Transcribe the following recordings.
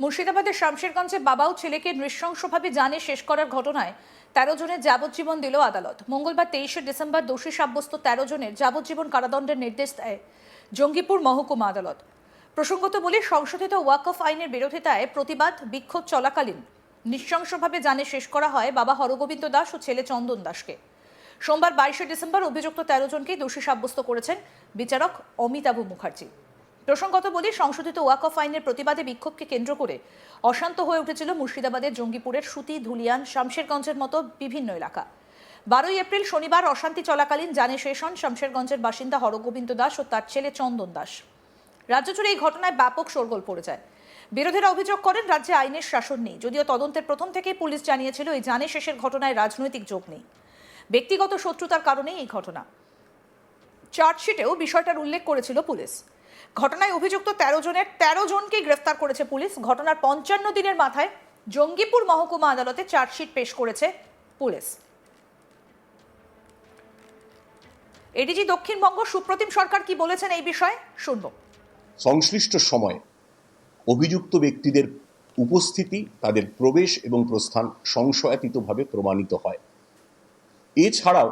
মুর্শিদাবাদের শামশেরগঞ্জে বাবা ও ছেলেকে নৃশংসভাবে জানে শেষ করার ঘটনায় তেরো জনের যাবজ্জীবন দিল আদালত। মঙ্গলবার তেইশে ডিসেম্বর দোষী সাব্যস্ত তেরো জনের যাবজ্জীবন কারাদণ্ডের নির্দেশ দেয় জঙ্গিপুর মহকুমা আদালত। প্রসঙ্গত বলে, সংশোধিত ওয়াকফ আইনের বিরোধিতায় প্রতিবাদ বিক্ষোভ চলাকালীন। নৃশংসভাবে জানে শেষ করা হয় বাবা হরগোবিন্দ দাস ও ছেলে চন্দন দাসকে। সোমবার বাইশে ডিসেম্বর অভিযুক্ত তেরো জনকেই দোষী সাব্যস্ত করেছেন বিচারক অমিতাভ মুখার্জি। প্রসঙ্গত বলি, সংশোধিত ওয়াকফ আইনের প্রতিবাদে বিক্ষোভকে কেন্দ্র করে অশান্ত হয়ে উঠেছিল মুর্শিদাবাদের জঙ্গিপুরের সুতি, ধুলিয়ান, শামশেরগঞ্জের মতো বিভিন্ন এলাকা। বারোই এপ্রিল শনিবার অশান্তি চলাকালীন জানে শেষ হন শামশেরগঞ্জের বাসিন্দা হরগোবিন্দ দাস ও তার ছেলে চন্দন দাস। রাজ্য জুড়ে এই ঘটনায় ব্যাপক শোরগোল পড়ে যায়। বিরোধীরা অভিযোগ করেন, রাজ্যে আইনের শাসন নেই, যদিও তদন্তের প্রথম থেকেই পুলিশ জানিয়েছিল এই জানে শেষের ঘটনায় রাজনৈতিক যোগ নেই। ব্যক্তিগত শত্রুতার কারণেই এই ঘটনা। চার্জশিটেও বিষয়টার উল্লেখ করেছিল পুলিশ। ঘটনায় অভিযুক্ত তেরো জনের, তেরো জনকেই গ্রেফতার করেছে পুলিশ। ঘটনার পঞ্চান্ন দিনের মাথায় জঙ্গিপুর মহকুমা আদালতে চার্জশিট পেশ করেছে পুলিশ। এডিজি দক্ষিণবঙ্গ, সুপ্রতিম সরকার কি বলেছেন এই বিষয়ে? শুনব। সংশ্লিষ্ট সময়ে অভিযুক্ত ব্যক্তিদের উপস্থিতি, তাদের প্রবেশ এবং প্রস্থান সংশয়াতীতভাবে প্রমাণিত হয়। এছাড়াও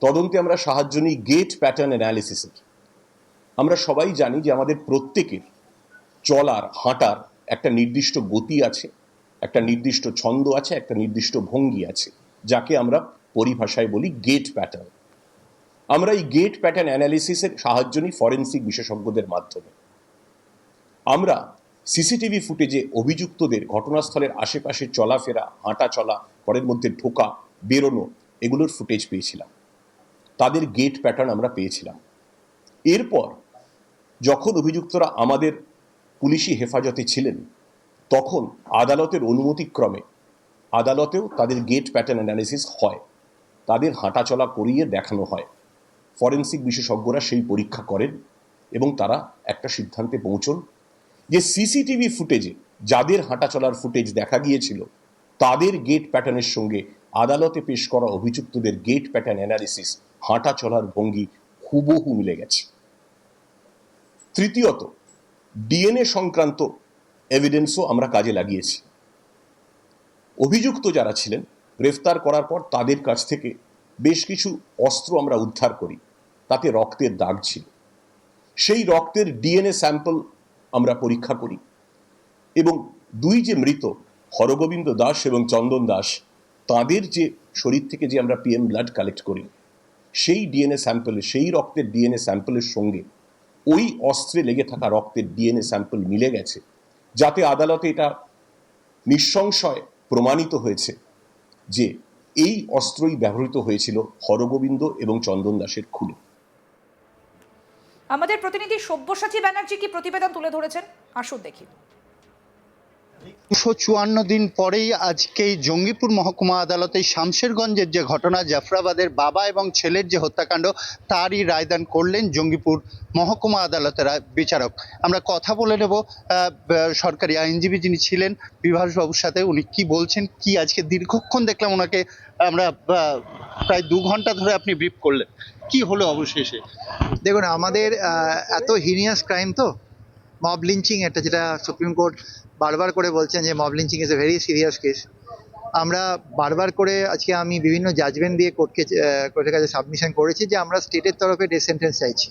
তদন্তে আমরা সাহায্য নিই গেট প্যাটার্ন অ্যানালিসিসের আমরা সবাই জানি যে আমাদের প্রত্যেকের চলার, হাঁটার একটা নির্দিষ্ট গতি আছে, একটা নির্দিষ্ট ছন্দ আছে, একটা নির্দিষ্ট ভঙ্গি আছে, যাকে আমরা পরিভাষায় বলি গেট প্যাটার্ন আমরা এই গেট প্যাটার্ন অ্যানালিসিসের সাহায্য নিই ফরেন্সিক বিশেষজ্ঞদের মাধ্যমে। আমরা সিসিটিভি ফুটেজে অভিযুক্তদের ঘটনাস্থলের আশেপাশে চলাফেরা হাঁটা চলা ঘরের মধ্যে ঢোকা, বেরোনো এগুলোর ফুটেজ পেয়েছিলাম। তাদের গেট প্যাটার্ন আমরা পেয়েছিলাম। এরপর যখন অভিযুক্তরা আমাদের পুলিশি হেফাজতে ছিলেন, তখন আদালতের অনুমতিক্রমে আদালতেও তাদের গেট প্যাটার্ন অ্যানালিসিস হয়। তাদের হাঁটাচলা করিয়ে দেখানো হয়। ফরেন্সিক বিশেষজ্ঞরা সেই পরীক্ষা করেন এবং তারা একটা সিদ্ধান্তে পৌঁছন যে সিসিটিভি ফুটেজে যাদের হাঁটাচলার ফুটেজ দেখা গিয়েছিল, তাদের গেট প্যাটার্নের সঙ্গে আদালতে পেশ করা অভিযুক্তদের গেট প্যাটার্ন অ্যানালিসিস হাঁটা চলার ভঙ্গি হুবহু মিলে গেছে। তৃতীয়ত, ডিএনএ সংক্রান্ত এভিডেন্সও আমরা কাজে লাগিয়েছি। অভিযুক্ত যারা ছিলেন, গ্রেফতার করার পর তাদের কাছ থেকে বেশ কিছু অস্ত্র আমরা উদ্ধার করি। তাতে রক্তের দাগ ছিল। সেই রক্তের ডিএনএ স্যাম্পল আমরা পরীক্ষা করি এবং দুই যে মৃত, হরগোবিন্দ দাস এবং চন্দন দাস, তাদের যে শরীর থেকে যে আমরা পিএম ব্লাড কালেক্ট করি, সেই ডিএনএ স্যাম্পলে সেই রক্তের ডিএনএ স্যাম্পলের সঙ্গে ওই অস্ত্রে লেগে থাকা রক্তের ডিএনএ স্যাম্পল মিলে গেছে, যাতে আদালতে এটা নিঃসংশয় প্রমাণিত হয়েছে যে এই অস্ত্রই ব্যবহৃত হয়েছিল হরগোবিন্দ এবং চন্দন দাসের খুনে। আমাদের প্রতিনিধি সব্যসাচী ব্যানার্জি কি প্রতিবেদন তুলে ধরেছেন? আসুন দেখি। দুশো চুয়ান্ন দিন পরেই আজকে এই জঙ্গিপুর মহকুমা আদালতে শামশেরগঞ্জের যে ঘটনা, জাফরাবাদের বাবা এবং ছেলের যে হত্যাকাণ্ড, তারই রায়দান করলেন জঙ্গিপুর মহকুমা আদালতের বিচারক। আমরা কথা বলে নেব সরকারি আইনজীবী যিনি ছিলেন বিভাসবাবুর সাথে। উনি কি বলছেন, কি আজকে দীর্ঘক্ষণ দেখলাম ওনাকে, আমরা প্রায় দু ঘণ্টা ধরে আপনি ব্রিফ করলেন। কি হলো অবশেষে? দেখুন, আমাদের এত হিনিয়াস ক্রাইম তো মব লিঞ্চিং এটা যেটা সুপ্রিম কোর্ট বারবার করে বলছেন যে mob lynching is a very serious case আমরা বারবার করে আজকে আমি বিভিন্ন জাজমেন্ট দিয়ে কোর্টকে কোর্টের কাছে সাবমিশন করেছি যে আমরা স্টেটের তরফে ডেথ সেন্টেন্স চাইছি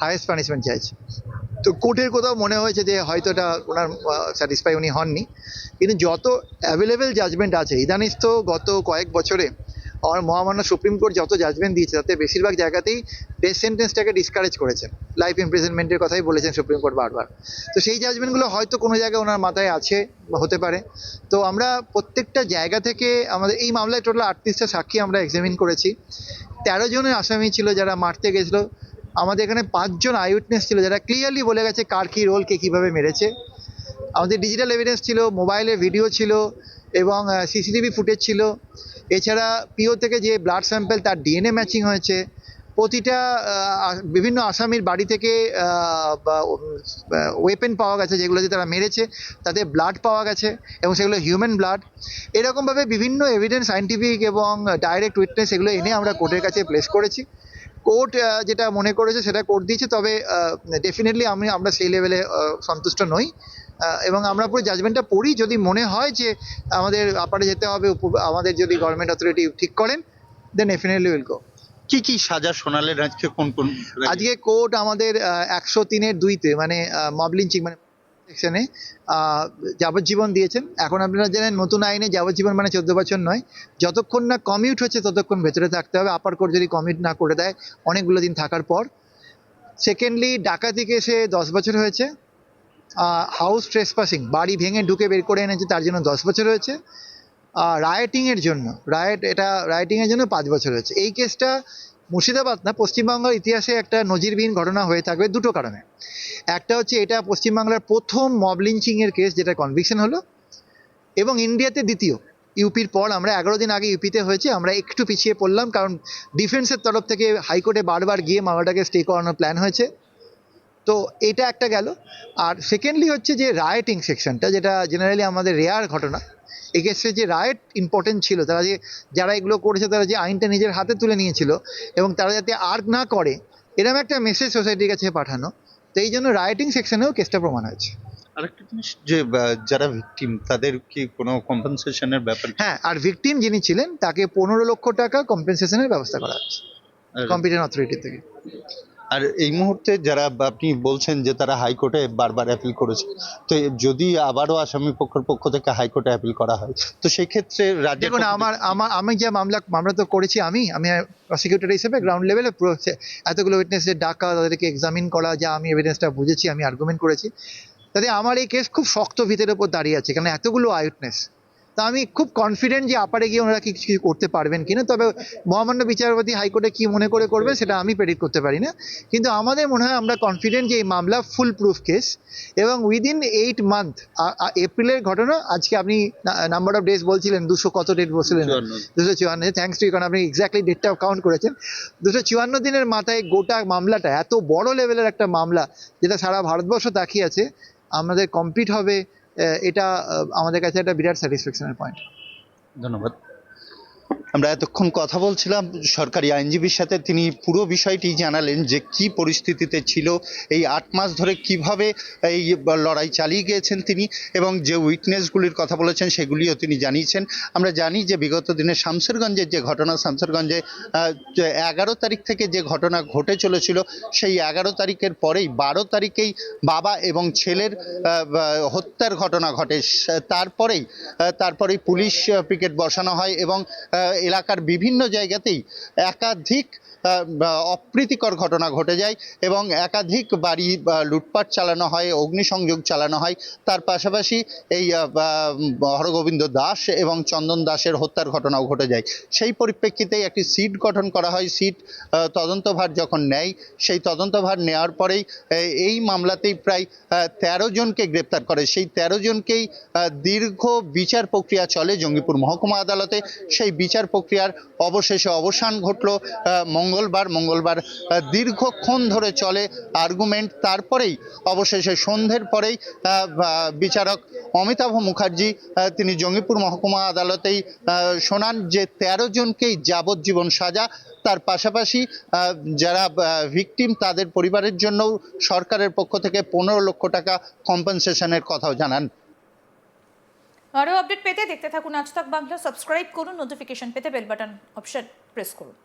হায়েস্ট পানিশমেন্ট চাইছি। তো কোর্টের কোথাও মনে হয়েছে যে হয়তো এটা ওনার স্যাটিসফাই উনি হননি। কিন্তু যত অ্যাভেলেবেল জাজমেন্ট আছে ইদানিস তো গত কয়েক বছরে মহামান্য সুপ্রিম কোর্ট যত জাজমেন্ট দিয়েছে, তাতে বেশিরভাগ জায়গাতেই ডেথ সেন্টেন্সটাকে ডিসকারেজ করেছেন। লাইফ ইমপ্রিজনমেন্টের কথাই বলেছেন সুপ্রিম কোর্ট বারবার। তো সেই জাজমেন্টগুলো হয়তো কোনো জায়গায় ওনার মাথায় আছে, হতে পারে। তো আমরা প্রত্যেকটা জায়গা থেকে আমাদের, এই মামলায় টোটাল আটত্রিশটা সাক্ষী আমরা এক্সামিন করেছি। তেরো জনের আসামি ছিল যারা মারতে গেছিল। আমাদের এখানে পাঁচজন আই উইটনেস ছিল যারা ক্লিয়ারলি বলে গেছে কার কী রোল কে কীভাবে মেরেছে। আমাদের ডিজিটাল এভিডেন্স ছিল মোবাইলে ভিডিও ছিল এবং সিসিটিভি ফুটেজ ছিল। এছাড়া পিও থেকে যে ব্লাড স্যাম্পেল তার ডিএনএ ম্যাচিং হয়েছে। প্রতিটা বিভিন্ন আসামির বাড়ি থেকে ওয়েপেন পাওয়া গেছে যেগুলো যে তারা মেরেছে। তাতে ব্লাড পাওয়া গেছে এবং সেগুলো হিউম্যান ব্লাড এরকমভাবে বিভিন্ন এভিডেন্স সাইন্টিফিক এবং ডাইরেক্ট উইটনেস এগুলো এনে আমরা কোর্টের কাছে প্লেস করেছি। কোর্ট যেটা মনে করেছে সেটা কোর্ট দিয়েছে তবে ডেফিনেটলি আমি আমরা সেই লেভেলে সন্তুষ্ট নই। এবং আমরা পুরো জাজমেন্টটা পড়ি যদি মনে হয় যে আমাদের আপারে যেতে হবে আমাদের যদি গভর্নমেন্ট অথরিটি ঠিক করেন দেন ডেফিনেটলি উইল গো কি কি সাজা শোনালেন আজকে? কোন কোন? আজকে কোর্ট আমাদের একশো তিনের দুইতে মানে মব লিঞ্চিং মানে সেকশনে যাবজ্জীবন দিয়েছেন। এখন আপনারা জানেন, নতুন আইনে যাবজ্জীবন মানে চোদ্দ বছর নয়। যতক্ষণ না কমিউট হচ্ছে, ততক্ষণ ভেতরে থাকতে হবে। আপার কোর্ট যদি কমিউট না করে দেয়, অনেকগুলো দিন থাকার পর। সেকেন্ডলি ডাকাতি কেসে দশ বছর হয়েছে। হাউস ট্রেসপাসিং বাড়ি ভেঙে ঢুকে বের করে এনেছে, তার জন্য দশ বছর হয়েছে। রায়েটিং এর জন্য রায়েট এটা রায়েটিং এর জন্য পাঁচ বছর হয়েছে। এই কেসটা মুর্শিদাবাদ না পশ্চিমবঙ্গের ইতিহাসে একটা নজিরবিহীন ঘটনা হয়ে থাকবে দুটো কারণে। একটা হচ্ছে এটা পশ্চিমবাংলার প্রথম মব লিঞ্চিংয়ের কেস যেটা কনভিকশন হলো, এবং ইন্ডিয়াতে দ্বিতীয়। ইউপির পর আমরা এগারো দিন আগে ইউপিতে হয়েছে, আমরা একটু পিছিয়ে পড়লাম, কারণ ডিফেন্সের তরফ থেকে হাইকোর্টে বারবার গিয়ে মামলাটাকে স্টে করানোর প্ল্যান হয়েছে। তো এটা একটা গেল। আর সেকেন্ডলি হচ্ছে যে রায়েটিং সেকশনটা যেটা জেনারেলি আমাদের রেয়ার ঘটনা। এক্ষেত্রে যে রায়েট ইম্পর্টেন্ট ছিল তারা যে যারা এগুলো করেছে তারা যে আইনটা নিজের হাতে তুলে নিয়েছিল এবং তারা যাতে আর না করে এরকম একটা মেসেজ সোসাইটির কাছে পাঠানো। তো এই জন্য রাইটিং সেকশনেও কেসটা প্রমাণ হয়েছে। আরেকটা জিনিস যে যারা ভিকটিম তাদের কি কোনো কম্পেনসেশনের ব্যাপার? হ্যাঁ আর ভিকটিম যিনি ছিলেন তাকে পনেরো লক্ষ টাকা কম্পেনসেশনের ব্যবস্থা করা হচ্ছে কম্পিউটার অথরিটি থেকে। আর এই মুহূর্তে যারা আপনি বলছেন যে তারা হাইকোর্টে বারবার অ্যাপিল করেছে তো যদি আবারও আসামি পক্ষের পক্ষ থেকে হাইকোর্টে অ্যাপিল করা হয় তো সেই ক্ষেত্রে রাজ্যের দেখুন আমার আমার আমি যে মামলা মামলা তো করেছি আমি আমি প্রসিকিউটর হিসেবে গ্রাউন্ড লেভেলে এতগুলো উইটনেসের ডাকা তাদেরকে এক্সামিন করা যা আমি এভিডেন্সটা বুঝেছি আমি আর্গুমেন্ট করেছি। তাতে আমার এই কেস খুব শক্ত ভিতের উপর দাঁড়িয়ে আছে কারণ এতগুলো আই উইটনেস তা আমি খুব কনফিডেন্ট যে আপারে গিয়ে ওনারা কি কিছু করতে পারবেন কিনা তবে মহামান্য বিচারপতি হাইকোর্টে কি মনে করে করবে সেটা আমি প্রেডিক্ট করতে পারি না। কিন্তু আমাদের মনে হয় আমরা কনফিডেন্ট যে এই মামলা ফুল প্রুফ কেস এবং উইদিন এইট মান্থ এপ্রিলের ঘটনা আজকে আপনি নাম্বার অফ ডেজ বলছিলেন দুশো কত ডেট বলছিলেন? দুশো চুয়ান্ন। থ্যাংকস টু কারণ আপনি এক্স্যাক্টলি ডেটটা কাউন্ট করেছেন। দুশো চুয়ান্ন দিনের মাথায় গোটা মামলাটা এত বড় লেভেলের একটা মামলা যেটা সারা ভারতবর্ষ তাকিয়ে আছে আমাদের কমপ্লিট হবে এটা আমাদের কাছে একটা বিরাট স্যাটিসফ্যাকশনের পয়েন্ট ধন্যবাদ। আমরা এতক্ষণ কথা বলছিলাম, সরকারি আইনজীবীর সাথে তিনি পুরো বিষয়টি জানালেন যে কি পরিস্থিতিতে ছিল, এই আট মাস ধরে কীভাবে এই লড়াই চালিয়ে গিয়েছেন তিনি এবং যে উইটনেসগুলির কথা বলেছেন সেগুলিও তিনি জানিয়েছেন। আমরা জানি যে বিগত দিনে শামসেরগঞ্জের যে ঘটনা, শামসেরগঞ্জে এগারো তারিখ থেকে যে ঘটনা ঘটে চলেছিল, সেই এগারো তারিখের পরেই বারো তারিখেই বাবা এবং ছেলের হত্যার ঘটনা ঘটে। তারপরেই তারপরেই পুলিশ পিকেট বসানো হয় এবং এলাকার বিভিন্ন জায়গাতেই একাধিক অপ্রীতিকর ঘটনা ঘটে যায় এবং একাধিক বাড়ি লুটপাট চালানো হয় অগ্নিসংযোগ চালানো হয়। তার পাশাপাশি এই হরগোবিন্দ দাস এবং চন্দন দাসের হত্যার ঘটনাও ঘটে যায়। সেই পরিপ্রেক্ষিতে একটি সিট গঠন করা হয়। সিট তদন্তভার যখন নেয় সেই তদন্তভার নেওয়ার পরেই এই মামলাতেই প্রায় তেরো জনকে গ্রেপ্তার করে। সেই তেরো জনকেই দীর্ঘ বিচার প্রক্রিয়া চলে জঙ্গিপুর মহকুমা আদালতে। সেই বিচার প্রক্রিয়ার অবশেষে অবসান ঘটলো আহ, মঙ্গলবার মঙ্গলবার দীর্ঘক্ষণ ধরে চলে আর্গুমেন্ট তারপরেই, অবশেষে সন্ধ্যের পরেই বিচারক অমিতাভ মুখার্জি তিনি জঙ্গিপুর মহকুমা আদালতেই শোনান যে তেরো জনকেই যাবজ্জীবন সাজা। তার পাশাপাশি যারা ভিকটিম তাদের পরিবারের জন্য সরকারের পক্ষ থেকে পনেরো লক্ষ টাকা কম্পেনসেশনের কথাও জানান। আরও আপডেট পেতে দেখতে থাকুন আজ তাক বাংলা। সাবস্ক্রাইব করুন নোটিফিকেশন পেতে বেল বাটন অপশন প্রেস করুন।